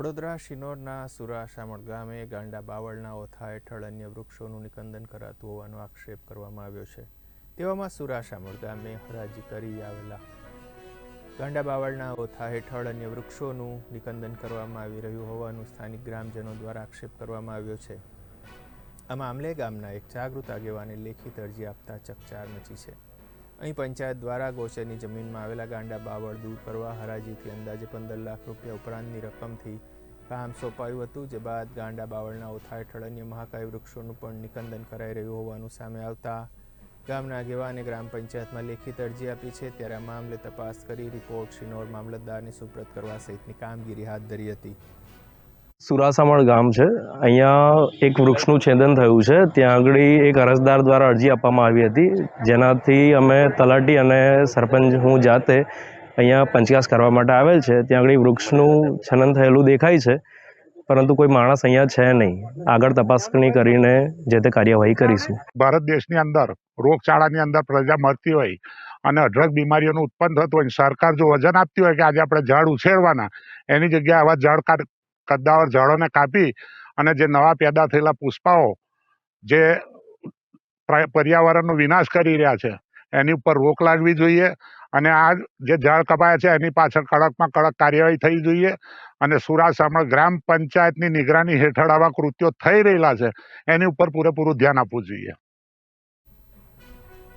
વડોદરા, શિનોરના સુરાશામણ ગામે, ગાંડા બાવળના ઓથા હેઠળ અન્ય વૃક્ષોનું નિકંદન કરાતું હોવાનો આક્ષેપ કરવામાં આવ્યો છે. તેવામાં સુરાશામણ ગામે હરાજી કરી આવેલા. ગાંડા બાવળના ઓથા હેઠળ અન્ય વૃક્ષોનું નિકંદન કરવામાં આવી રહ્યું હોવાનું સ્થાનિક ગ્રામજનો દ્વારા આક્ષેપ કરવામાં આવ્યો છે. આ મામલે ગામના એક જાગૃત આગેવાને લેખિત અરજી આપતા ચકચાર મચી છે. અહીં પંચાયત દ્વારા ગોચરની જમીનમાં આવેલા ગાંડા બાવળ દૂર કરવા હરાજીથી અંદાજે પંદર લાખ રૂપિયા ઉપરાંતની રકમથી કામ સોંપાયું હતું, જે બાદ ગાંડા બાવળના ઓથા હેઠળ અન્ય મહાકાય વૃક્ષોનું પણ નિકંદન કરાઈ રહ્યું હોવાનું સામે આવતા ગામના આગેવાને ગ્રામ પંચાયતમાં લેખિત અરજી આપી છે. ત્યારે આ મામલે તપાસ કરી રિપોર્ટ શિનોર મામલતદારને સુપ્રત કરવા સહિતની કામગીરી હાથ ધરી હતી. સુરાસામણ ગામ છે. અહીંયા એક વૃક્ષનું છેદન થયું છે. ત્યાં આગળ એક અરજદાર દ્વારા અરજી આપવામાં આવી હતી. જેનાથી અમે તલાટી અને સરપંચ હું જાતે અહીંયા પંચકાસ કરવા માટે આવેલ છે. ત્યાં આગળ વૃક્ષનું છનન થયેલું દેખાય છે. પરંતુ કોઈ માણસ અહીંયા છે નહીં. આગળ તપાસણી કરીને જે તે કાર્યવાહી કરીશું. ભારત દેશની અંદર, રોગચાળાની અંદર પ્રજા મરતી હોય અને અઢળક બીમારીઓનું ઉત્પન્ન થતું હોય સરકાર જો વજન આપતી હોય કે આજે આપણે ઝાડ ઉછેરવાના, એની જગ્યાએ આવા ઝાડ કદ્દાવર ઝાડોને કાપી અને જે નવા પેદા થયેલા પુષ્પાઓ જે પ્ર- પર્યાવરણનો વિનાશ કરી રહ્યા છે, એની ઉપર રોક લાગવી જોઈએ અને આ જે ઝાડ કપાયા છે એની પાછળ કડકમાં કડક કાર્યવાહી થઈ જોઈએ અને સુરાસામણ ગ્રામ પંચાયતની નિગરાની હેઠળ આવા કૃત્યો થઈ રહેલા છે, એની ઉપર પૂરેપૂરું ધ્યાન આપવું જોઈએ.